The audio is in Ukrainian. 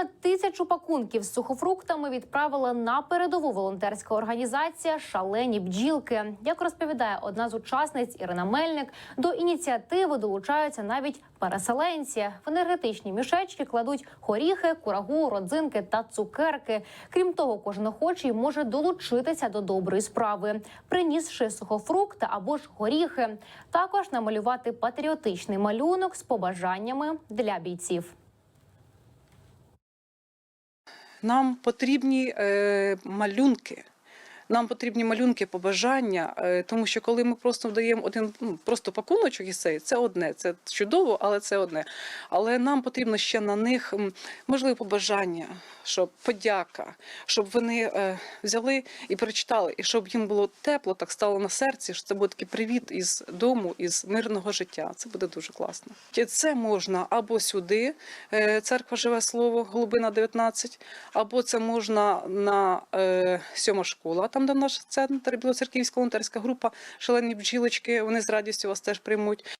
Понад тисячу пакунків з сухофруктами відправила на передову волонтерська організація Шалені бджілки. Як розповідає одна з учасниць Ірина Мельник, до ініціативи долучаються навіть переселенці. В енергетичні мішечки кладуть горіхи, курагу, родзинки та цукерки. Крім того, кожен охочий може долучитися до доброї справи, принісши сухофрукти або ж горіхи. Також намалювати патріотичний малюнок з побажаннями для бійців. Нам потрібні е, малюнки. Нам потрібні малюнки побажання, е, тому що коли ми просто даємо один ну, просто пакуночок із цей, це одне, це чудово, але це одне. Але нам потрібно ще на них можливо побажання, щоб подяка, щоб вони е, взяли і прочитали, і щоб їм було тепло, так стало на серці. що Це буде такий привіт із дому, із мирного життя. Це буде дуже класно. Це можна або сюди, е, церква живе слово, Голубина 19, або це можна на сьома школа, там наш центр, Білоцерківська волонтерська група, шалені бджілочки. Вони з радістю вас теж приймуть.